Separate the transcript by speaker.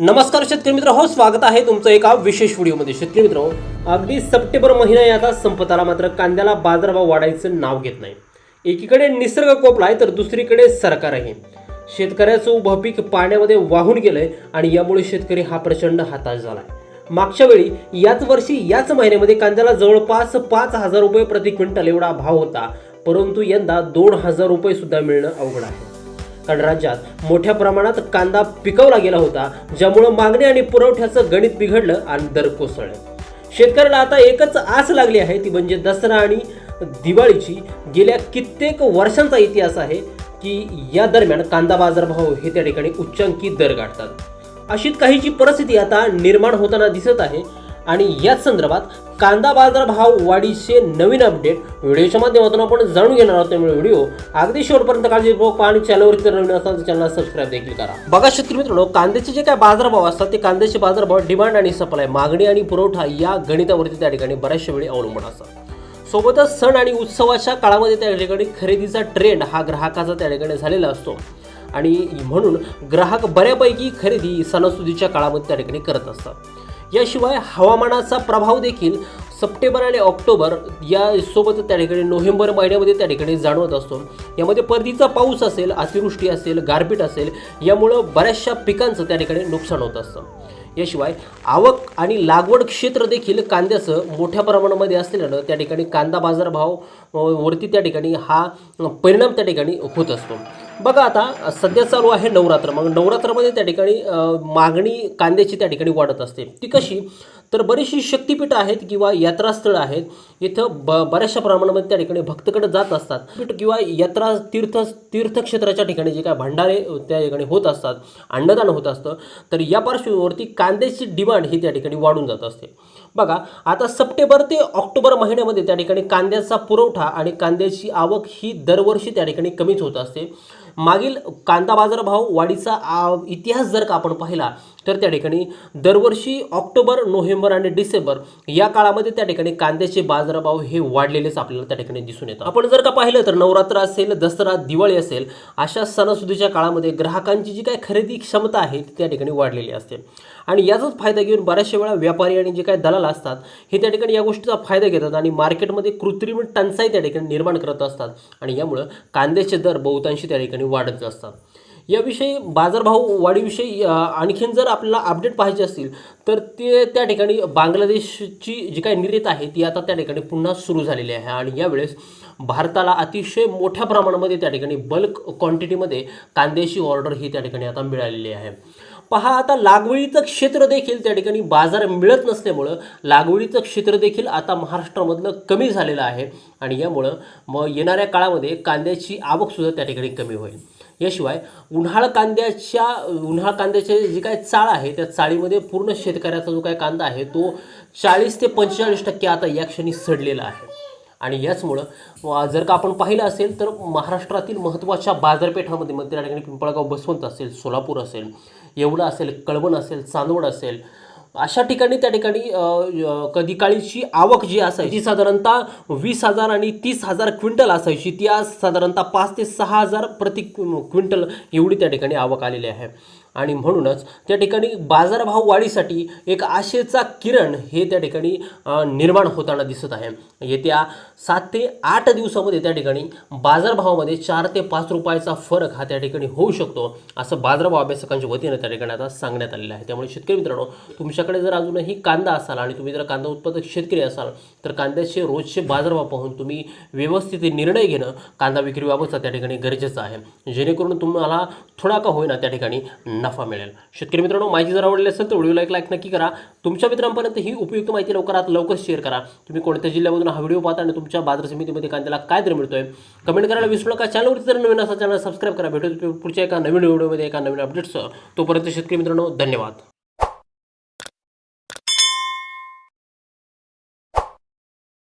Speaker 1: नमस्कार शेतकरी मित्र हो स्वागत आहे तुमचं एका विशेष व्हिडिओमध्ये. शेतकरी मित्र अगदी सप्टेंबर महिना आता संपत आला मात्र कांद्याला बाजारभाव वाढायचं नाव घेत नाही. एकीकडे निसर्ग कोपलाय तर दुसरीकडे सरकार आहे शेतकऱ्याचं उभं पीक पाण्यामध्ये वाहून गेलंय आणि यामुळे शेतकरी हा प्रचंड हाताश झालाय. मागच्या वेळी याच वर्षी याच महिन्यामध्ये कांद्याला जवळपास पाच हजार रुपये प्रति क्विंटल एवढा भाव होता. परंतु यंदा दोन हजार रुपये सुद्धा मिळणं अवघड आहे. कारण राज्यात मोठ्या प्रमाणात कांदा पिकवला गेला होता ज्यामुळं मागणी आणि पुरवठ्याचं गणित बिघडलं आणि दर कोसळलं. शेतकऱ्याला आता एकच आस लागली आहे ती म्हणजे दसरा आणि दिवाळीची. गेल्या कित्येक वर्षांचा इतिहास आहे की या दरम्यान कांदा बाजारभाव हे त्या ठिकाणी उच्चांकी दर गाठतात. अशीच काहीची परिस्थिती आता निर्माण होताना दिसत आहे. आणि याच संदर्भात कांदा बाजार भाव वाढीचे नवीन अपडेट व्हिडिओच्या माध्यमातून आपण जाणून घेणार आहोत. त्यामुळे व्हिडिओ अगदी शेवटपर्यंत काळजीपूर्वक आणि चॅनलवरती नवीन असाल तर चॅनलला सबस्क्राईब देखील करा. बघा शेतकरी मित्रांनो कांद्याचे जे काय बाजारभाव असतात ते कांद्याचे बाजारभाव डिमांड आणि सप्लाय मागणी आणि पुरवठा या गणितावरती त्या ठिकाणी बऱ्याचशा वेळी अवलंबून असतात. सोबतच सण आणि उत्सवाच्या काळामध्ये त्या ठिकाणी खरेदीचा ट्रेंड हा ग्राहकाचा त्या ठिकाणी झालेला असतो. आणि म्हणून ग्राहक बऱ्यापैकी खरेदी सणासुदीच्या काळामध्ये त्या ठिकाणी करत असतात. याशिवाय हवामानाचा प्रभाव देखील सप्टेंबर आणि ऑक्टोबर या सोबत त्या ठिकाणी नोव्हेंबर महिन्यामध्ये त्या ठिकाणी जाणवत असतो. यामध्ये परतीचा पाऊस असेल अतिवृष्टी असेल गारपीट असेल यामुळं बऱ्याचशा पिकांचं त्या ठिकाणी नुकसान होत असतं. याशिवाय आवक आणि लागवड क्षेत्र देखील कांद्याचं मोठ्या प्रमाणामध्ये असलेल्यानं त्या ठिकाणी कांदा बाजारभाव वरती त्या ठिकाणी हा परिणाम त्या ठिकाणी होत असतो. बघा आता सध्या चालू आहे नवरात्र. मग नवरात्रामध्ये त्या ठिकाणी मागणी कांद्याची त्या ठिकाणी वाढत असते. ती कशी? तर बरीचशी शक्तिपीठं आहेत किंवा यात्रास्थळं आहेत. इथं ब बऱ्याचशा प्रमाणामध्ये त्या ठिकाणी भक्तकडे जात असतात. पीठ किंवा यात्रा तीर्थ तीर्थक्षेत्राच्या ठिकाणी जे काय भंडारे त्या ठिकाणी होत असतात. अन्नदान होत असतं. तर या पार्श्वभूमीवरती कांद्याची डिमांड ही त्या ठिकाणी वाढून जात असते. बघा आता सप्टेंबर ते ऑक्टोबर महिन्यामध्ये त्या ठिकाणी कांद्याचा पुरवठा आणि कांद्याची आवक ही दरवर्षी त्या ठिकाणी कमीच होत असते. मागील कांदा बाजारभाव वाढीचा इतिहास जर का आपण पाहिला तर त्या ठिकाणी दरवर्षी ऑक्टोबर नोव्हेंबर आणि डिसेंबर या काळामध्ये त्या ठिकाणी कांद्याचे बाजारभाव हे वाढलेलेच आपल्याला त्या ठिकाणी दिसून येतात आपण जर का पाहिलं तर नवरात्र असेल दसरा दिवाळी असेल अशा सणासुदीच्या काळामध्ये ग्राहकांची जी काय खरेदी क्षमता आहे ती त्या ठिकाणी वाढलेली असते. आणि याचाच फायदा घेऊन बऱ्याचशा वेळा व्यापारी आणि जे काही दलाल असतात हे त्या ठिकाणी या गोष्टीचा फायदा घेतात आणि मार्केटमध्ये कृत्रिम टंचाई त्या ठिकाणी निर्माण करत असतात. आणि यामुळं कांद्याचे दर बहुतांशी त्या ठिकाणी वाढत असतात. याविषयी बाजारभाव वाढीविषयी आणखीन जर आपल्याला अपडेट पाहिजे असतील तर ते त्या ठिकाणी बांगलादेशची जी काही निर्यात आहे ती आता त्या ठिकाणी पुन्हा सुरू झालेली आहे. आणि यावेळेस भारताला अतिशय मोठ्या प्रमाणामध्ये त्या ठिकाणी बल्क क्वांटिटीमध्ये कांद्याची ऑर्डर ही त्या ठिकाणी आता मिळालेली आहे. पहा आता लागवडीचं क्षेत्र देखील त्या ठिकाणी बाजार मिळत नसल्यामुळं लागवडीचं क्षेत्र देखील आता महाराष्ट्रामधलं कमी झालेलं आहे. आणि यामुळं मग येणाऱ्या काळामध्ये कांद्याची आवकसुद्धा त्या ठिकाणी कमी होईल. याशिवाय उन्हाळ कांद्याच्या उन्हाळ कांद्याचे जे काय चाळ आहे त्या चाळीमध्ये पूर्ण शेतकऱ्याचा जो काय कांदा आहे तो चाळीस ते पंचेचाळीस टक्के आता या क्षणी सडलेला आहे. आणि याचमुळं जर का आपण पाहिलं असेल तर महाराष्ट्रातील महत्त्वाच्या बाजारपेठामध्ये मग त्या ठिकाणी पिंपळगाव बसवंत असेल सोलापूर असेल येवला असेल कळवण असेल चांदवड असेल अशा ठिकाणी त्या ठिकाणी कधी काळीची आवक जी असायची ती साधारणतः वीस हजार आणि तीस हजार क्विंटल असायची. ती आज साधारणतः पाच ते सहा हजार प्रति क्विंटल एवढी त्या ठिकाणी आवक आलेली आहे. आणि म्हणूनच त्या ठिकाणी बाजारभाव वाढीसाठी एक आशेचा किरण हे त्या ठिकाणी निर्माण होताना दिसत आहे. येत्या सात ते आठ दिवसामध्ये त्या ठिकाणी बाजारभावामध्ये चार ते पाच रुपयाचा फरक हा त्या ठिकाणी होऊ शकतो असं बाजारभाव अभ्यासकांच्या वतीनं त्या ठिकाणी आता सांगण्यात आलेलं आहे. त्यामुळे शेतकरी मित्रांनो तुमच्याकडे जर अजूनही कांदा असाल आणि तुम्ही जर कांदा उत्पादक शेतकरी असाल तर कांद्याचे रोजचे बाजारभाव पाहून तुम्ही व्यवस्थित निर्णय घेणं कांदा विक्रीबाबतचा त्या ठिकाणी गरजेचं आहे. जेणेकरून तुम्हाला थोडा का होईना त्या ठिकाणी नफा मिळेल. शेतकरी मित्रांनो माहिती जर आवडली असेल तर व्हिडिओला एक लाईक नक्की करा. तुमच्या मित्रांपर्यंत ही उपयुक्त माहिती लवकरात लवकर शेअर करा. तुम्ही कोणत्या जिल्ह्यामधून हा व्हिडिओ पाहता आणि तुमच्या बाजार समितीमध्ये कांद्याला काय दर मिळतोय? कमेंट करायला विसरू नका. चॅनलवरती जर नवीन असा चॅनल सबस्क्राईब करा. भेटू पुढच्या एका नवीन व्हिडिओमध्ये एका नवीन अपडेटसह तोपर्यंत शेतकरी मित्रांनो धन्यवाद.